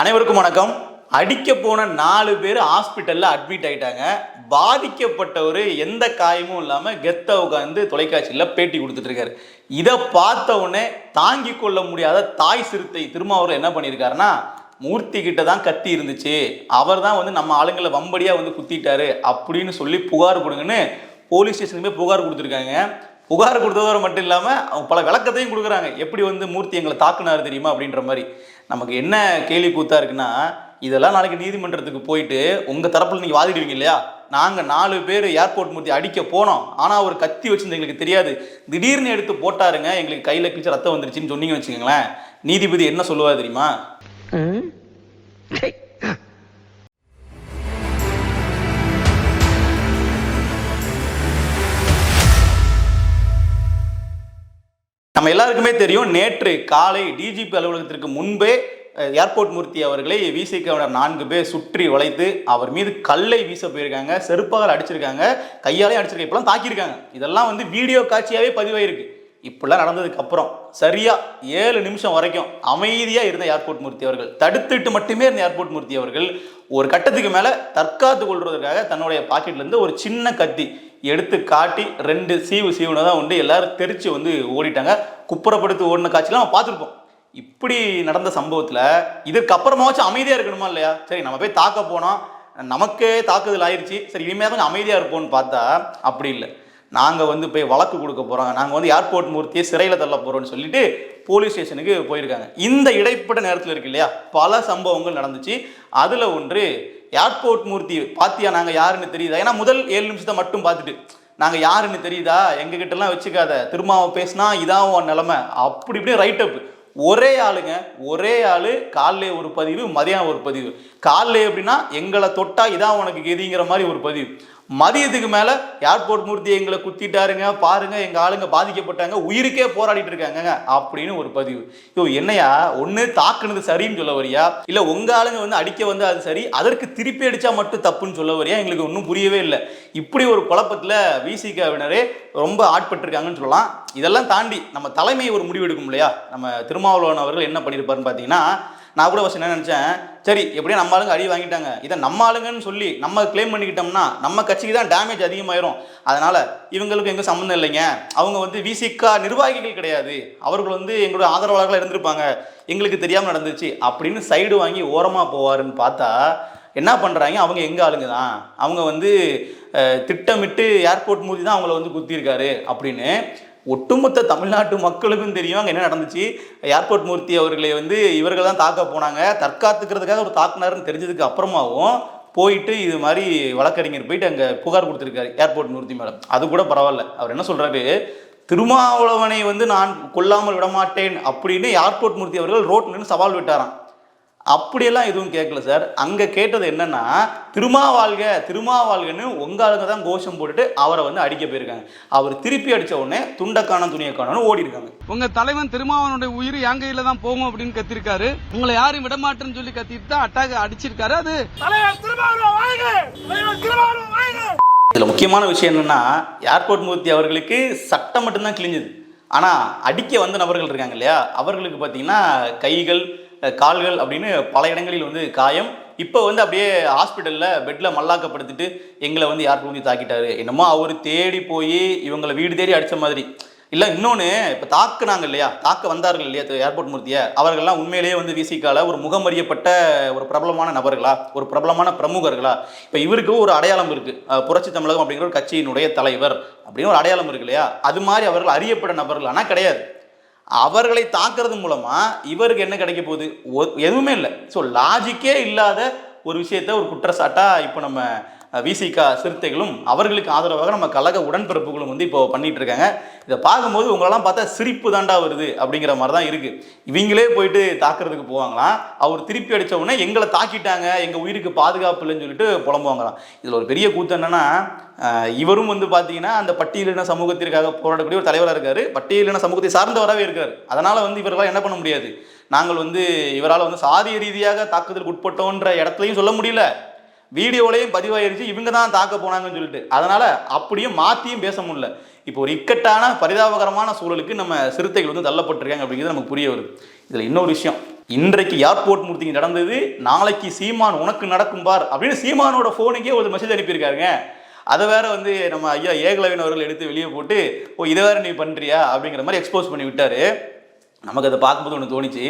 அனைவருக்கும் வணக்கம். அடிக்க போன நாலு பேர் ஹாஸ்பிட்டல்ல அட்மிட் ஆயிட்டாங்க. பாதிக்கப்பட்டவர் எந்த காயமும் இல்லாம கெத்த உட்காந்து தொலைக்காட்சியில் பேட்டி கொடுத்துட்டு இருக்காரு. இதை பார்த்த உடனே தாங்கி கொள்ள முடியாத தாய் சிறுத்தை திருமாவூர் என்ன பண்ணியிருக்காருன்னா மூர்த்தி கிட்ட தான் கத்தி இருந்துச்சு. அவர் தான் வந்து நம்ம ஆளுங்களை வம்படியா வந்து குத்திட்டாரு அப்படின்னு சொல்லி புகார் கொடுங்கன்னு போலீஸ் ஸ்டேஷனுக்கு போய் புகார் கொடுத்துருக்காங்க. புகார் கொடுத்ததோட மட்டும் இல்லாமல் அவங்க பல விளக்கத்தையும் கொடுக்குறாங்க. எப்படி வந்து மூர்த்தி எங்களை தாக்குனாரு தெரியுமா அப்படின்ற மாதிரி. நமக்கு என்ன கேள்வி கூத்தா இருக்குன்னா இதெல்லாம் நாளைக்கு நீதிமன்றத்துக்கு போயிட்டு உங்கள் தரப்பில் நீங்கள் வாதிடுவீங்க இல்லையா? நாங்கள் நாலு பேர் ஏர்போர்ட் மூர்த்தி அடிக்க போனோம். ஆனால் அவர் கத்தி வச்சிருந்து எங்களுக்கு தெரியாது. திடீர்னு எடுத்து போட்டாருங்க எங்களுக்கு கையில் கிழிச்சு ரத்தம் வந்துருச்சுன்னு சொன்னீங்கன்னு வச்சுக்கோங்களேன். நீதிபதி என்ன சொல்லுவார் தெரியுமா? நம்ம எல்லாருக்குமே தெரியும் நேற்று காலை டிஜிபி அலுவலகத்திற்கு முன்பே ஏர்போர்ட் மூர்த்தி அவர்களை விசிகவினர் நான்கு பேர் சுற்றி உழைத்து அவர் மீது கல்லை வீச போயிருக்காங்க செருப்பால் அடிச்சிருக்காங்க கையாலே அடிச்சிருக்காங்க இப்பெல்லாம் தாக்கியிருக்காங்க. இதெல்லாம் வந்து வீடியோ காட்சியாவே பதிவாயிருக்கு. இப்படிலாம் நடந்ததுக்கு அப்புறம் சரியா ஏழு நிமிஷம் வரைக்கும் அமைதியா இருந்த ஏர்போர்ட் மூர்த்தி அவர்கள் தடுத்துட்டு மட்டுமே இருந்த ஏர்போர்ட் மூர்த்தி அவர்கள் ஒரு கட்டத்துக்கு மேல தற்காத்து கொள்வதற்காக தன்னுடைய பாக்கெட்ல இருந்து ஒரு சின்ன கத்தி எடுத்து காட்டி ரெண்டு சீவு சீவுனதான் உண்டு. எல்லாரும் தெரிச்சு வந்து ஓடிட்டாங்க. குப்புறப்படுத்து ஓடின காட்சிலாம் நம்ம பார்த்துருப்போம். இப்படி நடந்த சம்பவத்தில் இதுக்கப்புறமாச்சும் அமைதியாக இருக்கணுமா இல்லையா? சரி நம்ம போய் தாக்க போனோம். நமக்கே தாக்குதல் ஆயிடுச்சு சரி இனிமேல் கொஞ்சம் அமைதியாக இருப்போம்னு பார்த்தா அப்படி இல்லை. நாங்கள் வந்து போய் வழக்கு கொடுக்க போகிறோம் நாங்கள் வந்து ஏர்போர்ட் மூர்த்தியை சிறையில் தள்ள போகிறோம்னு சொல்லிட்டு போலீஸ் ஸ்டேஷனுக்கு போயிருக்காங்க. இந்த இடைப்பட்ட நேரத்தில் இருக்கு இல்லையா? பல சம்பவங்கள் நடந்துச்சு. அதில் ஒன்று ஏர்போர்ட் மூர்த்தி பாத்தியா? நாங்க யாருன்னு தெரியுதா? ஏன்னா முதல் ஏழு நிமிஷத்தை மட்டும் பார்த்துட்டு நாங்க யாருன்னு தெரியுதா? எங்க கிட்ட எல்லாம் வச்சுக்காத. திருமாவை பேசினா இதான் உன் நிலைமை. அப்படி இப்படி ரைட் அப் ஒரே ஆளுங்க ஒரே ஆளு காலைல ஒரு பதிவு மதியம் ஒரு பதிவு. காலைல எப்படின்னா எங்களை தொட்டா இதான் உனக்கு கெதிங்கிற மாதிரி ஒரு பதிவு. மதியத்துக்கு மேலே ஏர்போர்ட் மூர்த்தி எங்களை குத்திட்டாருங்க பாருங்க எங்கள் ஆளுங்க பாதிக்கப்பட்டாங்க உயிருக்கே போராடிட்டு இருக்காங்க அப்படின்னு ஒரு பதிவு. ஐயோ என்னையா? ஒன்று தாக்குனது சரின்னு சொல்ல வரியா? இல்லை உங்கள் ஆளுங்க வந்து அடிக்க வந்து அது சரி அதற்கு திருப்பி அடித்தா மட்டும் தப்புன்னு சொல்ல வரியா? எங்களுக்கு ஒன்றும் புரியவே இல்லை. இப்படி ஒரு குழப்பத்தில் விசிகாவினரே ரொம்ப ஆட்பட்டிருக்காங்கன்னு சொல்லலாம். இதெல்லாம் தாண்டி நம்ம தலைமை ஒரு முடிவு எடுக்கும் இல்லையா? நம்ம திருமாவளவன் அவர்கள் என்ன பண்ணியிருப்பாருன்னு பார்த்தீங்கன்னா நான் கூட ஃபஸ்ட் என்ன நினச்சேன்? சரி எப்படியும் நம்ம ஆளுங்க அடி வாங்கிட்டாங்க. இதை நம்ம ஆளுங்கன்னு சொல்லி நம்ம க்ளைம் பண்ணிக்கிட்டோம்னா நம்ம கட்சிக்கு தான் டேமேஜ் அதிகமாயிரும். அதனால் இவங்களுக்கு எங்கே சம்மந்தம் இல்லைங்க. அவங்க வந்து விசிகா நிர்வாகிகள் கிடையாது. அவர்கள் வந்து எங்களோட ஆதரவாளர்களாக இருந்திருப்பாங்க. எங்களுக்கு தெரியாமல் நடந்துச்சு. அப்படின்னு சைடு வாங்கி ஓரமாக போவாருன்னு பார்த்தா என்ன பண்ணுறாங்க அவங்க எங்கே ஆளுங்க தான்? அவங்க வந்து திட்டமிட்டு ஏர்போர்ட் மூதி தான் அவங்கள வந்து குத்திருக்காரு அப்படின்னு ஒட்டுமொத்த தமிழ்நாட்டு மக்களுக்கும் தெரியும். அங்கே என்ன நடந்துச்சு? ஏர்போர்ட் மூர்த்தி அவர்களை வந்து இவர்கள் தான் தாக்க போனாங்க. தற்காத்துக்கிறதுக்காக ஒரு தாக்குனாருன்னு தெரிஞ்சதுக்கு அப்புறமாவும் போயிட்டு இது மாதிரி வழக்கறிஞர் போயிட்டு அங்கே புகார் கொடுத்துருக்காரு ஏர்போர்ட் மூர்த்தி மேடம் அது கூட பரவாயில்ல. அவர் என்ன சொல்கிறாரு திருமாவளவனை வந்து நான் கொல்லாமல் விடமாட்டேன் அப்படின்னு ஏர்போர்ட் மூர்த்தி அவர்கள் ரோட்ல நின்று சவால் விட்டாராம். அப்படியெல்லாம் எதுவும் கேட்கல சார். அங்க கேட்டது என்னன்னா திருமாவாழ்க திருமாவாழ்கன்னு உங்க ஆளுங்க தான் கோஷம் போட்டுட்டு அவரை வந்து அடிக்க போயிருக்காங்க. அவர் திருப்பி அடிச்ச உடனே துண்டக்கான துணியை காணோன்னு ஓடி இருக்காங்க உங்க தலைவன் திருமாவனுடைய உயிர் என் கையில தான் போகும் அப்படின்னு கத்திருக்காரு. உங்களை யாரும் விடமாட்டேன்னு சொல்லி கத்திட்டு தான் அட்டாக் அடிச்சிருக்காரு. அது இதுல முக்கியமான விஷயம் என்னன்னா ஏர்போர்ட் மூர்த்தி அவர்களுக்கு சட்டம் மட்டும்தான் கிழிஞ்சது. ஆனா அடிக்க வந்த நபர்கள் இருக்காங்க இல்லையா? அவர்களுக்கு பார்த்தீங்கன்னா கைகள் கால்கள் அப்படின்னு பல இடங்களில் வந்து காயம். இப்போ வந்து அப்படியே ஹாஸ்பிட்டலில் பெட்டில் மல்லாக்கப்படுத்திட்டு எங்களை வந்து யார் புரிஞ்சு தாக்கிட்டாரு? என்னமோ அவர் தேடி போய் இவங்களை வீடு தேடி அடித்த மாதிரி. இல்லை இன்னொன்று இப்போ தாக்குனாங்க இல்லையா? தாக்க வந்தார்கள் இல்லையா? ஏர்போர்ட் மூர்த்தியை. அவர்கள்லாம் உண்மையிலேயே வந்து விசிக்கால ஒரு முகமறியப்பட்ட ஒரு பிரபலமான நபர்களா? ஒரு பிரபலமான பிரமுகர்களா? இப்போ இவருக்கு ஒரு அடையாளம் இருக்குது புரட்சி தமிழகம் அப்படிங்கிற ஒரு கட்சியினுடைய தலைவர் அப்படின்னு ஒரு அடையாளம் இருக்கு இல்லையா? அது மாதிரி அவர்கள் அறியப்பட்ட நபர்கள் ஆனால் கிடையாது. அவர்களை தாக்குறது மூலமா இவருக்கு என்ன கிடைக்க போகுது? எதுவுமே இல்லை. ஸோ லாஜிக்கே இல்லாத ஒரு விஷயத்த ஒரு குற்றச்சாட்டா இப்போ நம்ம விசிகா சிறுத்தைகளும் அவர்களுக்கு ஆதரவாக நம்ம கழக உடன்பிறப்புகளும் வந்து இப்போ பண்ணிட்டு இருக்காங்க இதை பார்க்கும்போது உங்களெல்லாம் பார்த்தா சிரிப்பு தாண்டா வருது அப்படிங்கிற மாதிரி தான் இருக்கு. இவங்களே போயிட்டு தாக்குறதுக்கு போவாங்களாம். அவர் திருப்பி அடித்த உடனே எங்களை தாக்கிட்டாங்க எங்கள் உயிருக்கு பாதுகாப்பு இல்லைன்னு சொல்லிட்டு புலம்புவாங்களாம். இதில் ஒரு பெரிய கூத்து என்னன்னா இவரும் வந்து பார்த்தீங்கன்னா அந்த பட்டியலின சமூகத்திற்காக போராடக்கூடிய ஒரு தலைவராக இருக்காரு. பட்டியலின சமூகத்தை சார்ந்தவராகவே இருக்கார். அதனால வந்து இவர்களால் என்ன பண்ண முடியாது? நாங்கள் வந்து இவரால் வந்து சாதிய ரீதியாக தாக்குதலுக்கு உட்பட்டோன்ற இடத்துலையும் சொல்ல முடியல. வீடியோலையும் பதிவாயிருச்சு இவங்க தான் தாக்க போனாங்கன்னு சொல்லிட்டு. அதனால அப்படியும் மாத்தியும் பேச முடியல. இப்போ ஒரு இக்கட்டான பரிதாபகரமான சூழலுக்கு நம்ம சிறுத்தைகள் வந்து தள்ளப்பட்டிருக்காங்க அப்படிங்கிறது நமக்கு புரிய வருது. இதில் இன்னொரு விஷயம். இன்றைக்கு ஏர்போர்ட் மூர்த்திக்கு நடந்தது நாளைக்கு சீமான் உனக்கு நடக்கும் பார் அப்படின்னு சீமானோட ஃபோனுக்கே ஒரு மெசேஜ் அனுப்பியிருக்காருங்க. அதை வேற வந்து நம்ம ஐயா ஏகலவின் அவர்கள் எடுத்து வெளியே போட்டு ஓ இதை வேற நீ பண்றியா? அப்படிங்கிற மாதிரி எக்ஸ்போஸ் பண்ணி விட்டாரு. நமக்கு அதை பார்க்கும்போது ஒன்று தோணுச்சு.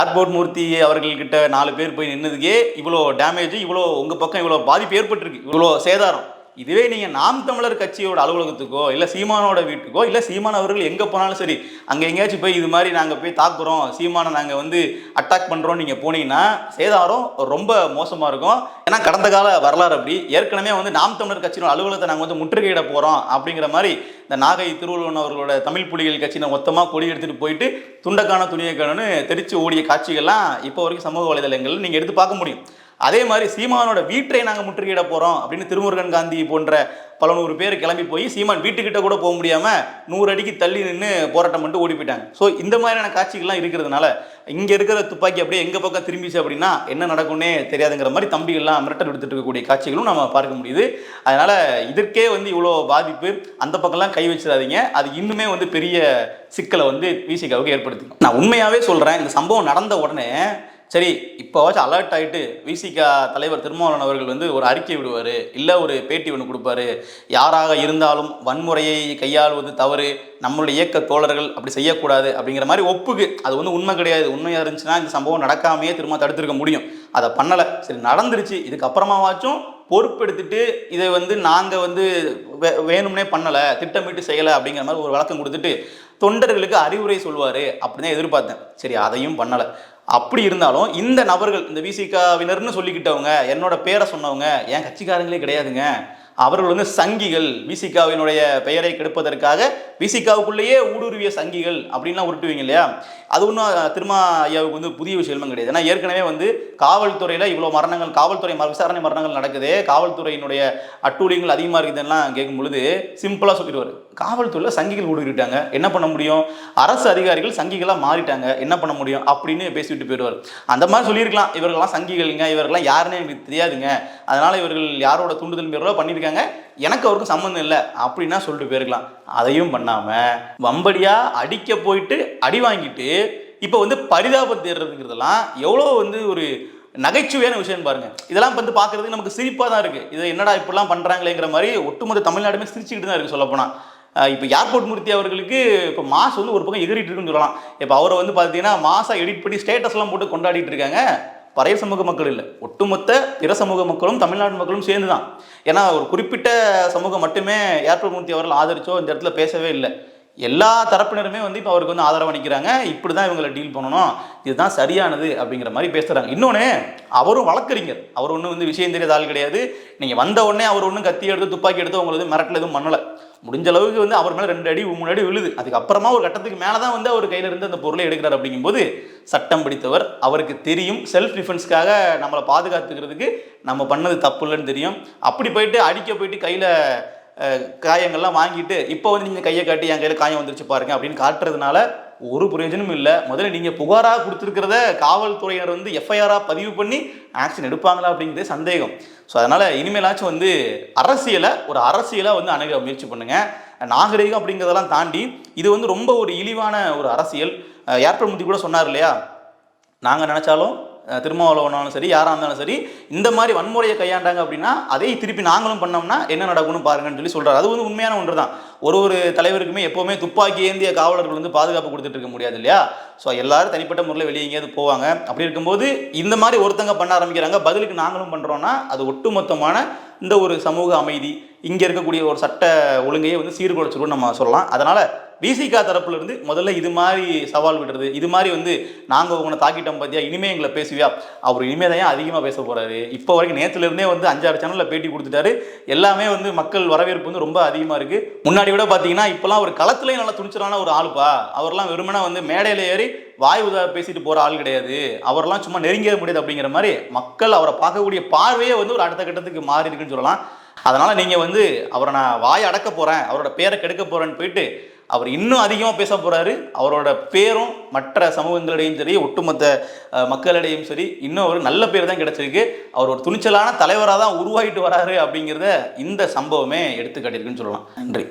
ஏர்போர்ட் மூர்த்தி அவர்கள்கிட்ட நாலு பேர் போய் நின்னதுக்கே இவ்வளோ டேமேஜ் இவ்வளோ உங்கள் பக்கம் இவ்வளோ பாதிப்பு ஏற்பட்டிருக்கு. இவ்வளோ சேதாரம். இதுவே நீங்கள் நாம் தமிழர் கட்சியோட அலுவலகத்துக்கோ இல்லை சீமானோட வீட்டுக்கோ இல்லை சீமான் அவர்கள் எங்கே போனாலும் சரி அங்கே எங்கேயாச்சும் போய் இது மாதிரி நாங்கள் போய் தாக்குறோம் சீமானை நாங்கள் வந்து அட்டாக் பண்ணுறோம் நீங்கள் போனீங்கன்னா சேதாரம் ரொம்ப மோசமாக இருக்கும். ஏன்னா கடந்த கால வரலாறு அப்படி. ஏற்கனவே வந்து நாம் தமிழர் கட்சியோட அலுவலகத்தை நாங்கள் வந்து முற்றுகையிட போகிறோம் அப்படிங்கிற மாதிரி இந்த நாகை திருவள்ளுவன் அவர்களோட தமிழ் புலிகள் கட்சியை மொத்தமாக கொடி எடுத்துகிட்டு போயிட்டு துண்டக்கான துணியக்கானு தெரிச்சு ஓடிய காட்சிகள்லாம் இப்போ வரைக்கும் சமூக வலைதளங்கள் நீங்கள் எடுத்து பார்க்க முடியும். அதே மாதிரி சீமானோட வீட்டை நாங்கள் முற்றுகையிட போகிறோம் அப்படின்னு திருமுருகன் காந்தி போன்ற பல நூறு பேர் கிளம்பி போய் சீமான் வீட்டுக்கிட்ட கூட போக முடியாமல் நூறு அடிக்கு தள்ளி நின்று போராட்டம் பண்ணிட்டு ஓடி போயிட்டாங்க ஸோ இந்த மாதிரியான காட்சிகள்லாம் இருக்கிறதுனால இங்கே இருக்கிற துப்பாக்கி அப்படியே எங்கள் பக்கம் திரும்பிச்சு அப்படின்னா என்ன நடக்கும்னே தெரியாதுங்கிற மாதிரி தம்பிகள்லாம் மிரட்டல் எடுத்துட்டு இருக்கக்கூடிய காட்சிகளும் நம்ம பார்க்க முடியுது. அதனால் இதற்கே வந்து இவ்வளோ பாதிப்பு. அந்த பக்கம்லாம் கை வச்சிடாதீங்க. அது இன்னுமே வந்து பெரிய சிக்கலை வந்து விசிகாவுக்கு ஏற்படுத்திக்கும். நான் உண்மையாகவே சொல்கிறேன் இந்த சம்பவம் நடந்த உடனே சரி இப்போவாச்சும் அலர்ட் ஆகிட்டு விசிகா தலைவர் திருமாவளவன் அவர்கள் வந்து ஒரு அறிக்கை விடுவார். இல்லை ஒரு பேட்டி ஒன்று கொடுப்பாரு. யாராக இருந்தாலும் வன்முறையை கையாளுவது தவறு. நம்மளுடைய இயக்க தோழர்கள் அப்படி செய்யக்கூடாது அப்படிங்கிற மாதிரி ஒப்புக்கு அது வந்து உண்மை கிடையாது. உண்மையாக இருந்துச்சுன்னா இந்த சம்பவம் நடக்காமையே திரும்ப தடுத்திருக்க முடியும். அதை பண்ணலை. சரி நடந்துருச்சு. இதுக்கப்புறமாவாச்சும் பொறுப்பெடுத்துட்டு இதை வந்து நாங்கள் வந்து வே- வேணும்னே பண்ணலை திட்டமிட்டு செய்யலை அப்படிங்கிற மாதிரி ஒரு வழக்கம் கொடுத்துட்டு தொண்டர்களுக்கு அறிவுரை சொல்வார் அப்படின்னு தான் எதிர்பார்த்தேன். சரி அதையும் பண்ணலை. அப்படி இருந்தாலும் இந்த நபர்கள் இந்த விசிகாவினர்னு சொல்லிக்கிட்டவங்க என்னோட பேரை சொன்னவங்க என் கட்சிக்காரங்களே கிடையாதுங்க. அவர்கள் வந்து சங்கிகள் விசிகாவினுடைய பெயரை கெடுப்பதற்காக விசிகாவுக்குள்ளேயே ஊடுருவிய சங்கிகள் அப்படின்லாம் உருட்டுவீங்க இல்லையா? அது ஒன்றும் திருமா ஐயாவுக்கு வந்து புதிய விஷயமும் கிடையாது. ஏன்னா ஏற்கனவே வந்து காவல்துறையில் இவ்வளோ மரணங்கள் காவல்துறை மர- விசாரணை மரணங்கள் நடக்குது. காவல்துறையினுடைய அட்டூழியங்கள் அதிகமாக இருக்குதுன்னெலாம் கேட்கும் பொழுது சிம்பிளாக சொல்லிடுவார். காவல்துறையில் சங்கிகள் ஊடுருவிட்டாங்க. என்ன பண்ண முடியும்? அரசு அதிகாரிகள் சங்கிகளாக மாறிட்டாங்க. என்ன பண்ண முடியும்? அப்படின்னு பேசிவிட்டு போயிடுவார். அந்த மாதிரி சொல்லியிருக்கலாம். இவர்கள்லாம் சங்கிகள்ங்க. இவர்கள்லாம் யாருன்னே எனக்கு தெரியாதுங்க. அதனால் இவர்கள் யாரோட தூண்டுதல் பேரோ பண்ணியிருக்காங்க. எனக்கு அவருக்கும் சம்மந்தம் இல்லை அப்படின்னா சொல்லிட்டு போயிருக்கலாம். அதையும் பண்ணாமல் வம்படியாக அடிக்க போயிட்டு அடி வாங்கிட்டு இப்போ வந்து பரிதாபம் தேடுறதுங்கிறதெல்லாம் எவ்வளோ வந்து ஒரு நகைச்சுவையான விஷயம் பாருங்க. இதெல்லாம் வந்து பார்க்கறதுக்கு நமக்கு சிரிப்பாக தான் இருக்குது இது என்னடா இப்படிலாம் பண்ணுறாங்களேங்கிற மாதிரி ஒட்டுமொத்த தமிழ்நாடுமே சிரிச்சுக்கிட்டு தான் இருக்குது சொல்லப்போனால் இப்போ ஏர்போர்ட் மூர்த்தி அவர்களுக்கு இப்போ மாஸ் வந்து ஒரு பக்கம் எகிரிட்டு இருக்குன்னு சொல்லலாம். இப்போ அவரை வந்து பார்த்தீங்கன்னா மாசா எடிட் பண்ணி ஸ்டேட்டஸ்லாம் போட்டு கொண்டாடிட்டு இருக்காங்க. பறைய சமூக மக்கள் இல்லை. ஒட்டுமொத்த பிற சமூக மக்களும் தமிழ்நாடு மக்களும் சேர்ந்து தான் ஏன்னா ஒரு குறிப்பிட்ட சமூகம் மட்டுமே ஏர்போர்ட் மூர்த்தி அவர்கள் ஆதரிச்சோ இந்த இடத்துல பேசவே இல்லை. எல்லா தரப்பினருமே வந்து இப்போ அவருக்கு வந்து ஆதரவு அளிக்கிறாங்க இப்படி தான் இவங்களை டீல் பண்ணணும். இதுதான் சரியானது அப்படிங்கிற மாதிரி பேசுகிறாங்க இன்னொன்று அவரும் வழக்கறிஞர். அவர் ஒன்றும் வந்து விஷயம் தெரியாத ஆள் கிடையாது. நீங்கள் வந்த உடனே அவர் ஒன்றும் கத்தி எடுத்து துப்பாக்கி எடுத்து உங்களுக்கு வந்து மிரட்டல் எதுவும் பண்ணலை. முடிஞ்ச அளவுக்கு வந்து அவர் மேலே ரெண்டு அடி மூணு அடி விழுது. அதுக்கப்புறமா ஒரு கட்டத்துக்கு மேலே தான் வந்து அவர் கையில இருந்து அந்த பொருளை எடுக்கிறார் அப்படிங்கும்போது சட்டம் பிடித்தவர். அவருக்கு தெரியும். செல்ஃப் டிஃபென்ஸ்க்காக நம்மளை பாதுகாத்துக்கிறதுக்கு நம்ம பண்ணது தப்பு இல்லைன்னு தெரியும். அப்படி போயிட்டு அடிக்க போயிட்டு கையில் காயங்கள்லாம் வாங்கிட்டு இப்போ வந்து நீங்கள் கையை காட்டி என் கையில் காயம் வந்துருச்சு பாருங்க அப்படின்னு காட்டுறதுனால ஒரு பிரயோஜனமும் இல்லை. முதல்ல நீங்கள் புகாராக கொடுத்துருக்கிறத காவல்துறையினர் வந்து எஃப்ஐஆராக பதிவு பண்ணி ஆக்ஷன் எடுப்பாங்களா அப்படிங்கிறது சந்தேகம். ஸோ அதனால் இனிமேலாச்சும் வந்து அரசியலை ஒரு அரசியலாக வந்து அணுக முயற்சி பண்ணுங்க. நாகரிகம் அப்படிங்கிறதெல்லாம் தாண்டி இது வந்து ரொம்ப ஒரு இழிவான ஒரு அரசியல். ஏர்போர்ட் முத்தி கூட சொன்னார் இல்லையா? நாங்கள் நினச்சாலும் திருமாவளவனாலும் சரி யாராக இருந்தாலும் சரி இந்த மாதிரி வன்முறையை கையாண்டாங்க அப்படின்னா அதை திருப்பி நாங்களும் பண்ணோம்னா என்ன நடக்கும்னு பாருங்கன்னு சொல்லி சொல்கிறார் அது வந்து உண்மையான ஒன்று தான் ஒரு ஒரு தலைவருக்குமே எப்போவுமே துப்பாக்கி ஏந்திய காவலர்கள் வந்து பாதுகாப்பு கொடுத்துட்டு இருக்க முடியாது இல்லையா? ஸோ எல்லாரும் தனிப்பட்ட முறையில் வெளியே எங்கேயாவது போவாங்க. அப்படி இருக்கும்போது இந்த மாதிரி ஒருத்தங்க பண்ண ஆரம்பிக்கிறாங்க. பதிலுக்கு நாங்களும் பண்ணுறோன்னா அது ஒட்டுமொத்தமான இந்த ஒரு சமூக அமைதி இங்கே இருக்கக்கூடிய ஒரு சட்ட ஒழுங்கையே வந்து சீர்குலைச்சிரும்னு நம்ம சொல்லலாம். அதனால் விசிகா தரப்புல இருந்து முதல்ல இது மாதிரி சவால் விடுறது இது மாதிரி வந்து நாங்கள் உங்களை தாக்கிட்டோம் பார்த்தியா இனிமே எங்களை பேசுவியா? அவர் இனிமே தான் அதிகமாக பேச போகிறாரு இப்போ வரைக்கும் நேற்றுலேருந்தே வந்து அஞ்சாறு சேனலில் பேட்டி கொடுத்துட்டாரு. எல்லாமே வந்து மக்கள் வரவேற்பு வந்து ரொம்ப அதிகமாக இருக்குது முன்னாடி விட பார்த்தீங்கன்னா இப்போலாம் ஒரு களத்துலேயும் நல்லா துணிச்சலான ஒரு ஆளுப்பா. அவர்லாம் வெறுமனா வந்து மேடையில் ஏறி வாய் உதா பேசிட்டு போகிற ஆள் கிடையாது. அவரெல்லாம் சும்மா நெருங்கிட முடியாது அப்படிங்கிற மாதிரி மக்கள் அவரை பார்க்கக்கூடிய பார்வையே வந்து ஒரு அடுத்த கட்டத்துக்கு மாறி இருக்குன்னு சொல்லலாம். அதனால் நீங்கள் வந்து அவரை நான் வாய் அடக்க போகிறேன் அவரோட பேரை கெடுக்க போகிறேன்னு போயிட்டு அவர் இன்னும் அதிகமாக பேச போகிறாரு அவரோட பேரும் மற்ற சமூகங்களிடையும் சரி ஒட்டுமொத்த மக்களிடையும் சரி இன்னும் ஒரு நல்ல பேர் தான் கிடச்சிருக்கு. அவர் ஒரு துணிச்சலான தலைவராக தான் உருவாகிட்டு வராரு அப்படிங்கிறத இந்த சம்பவமே எடுத்துக்காட்டியிருக்குன்னு சொல்லலாம். நன்றி.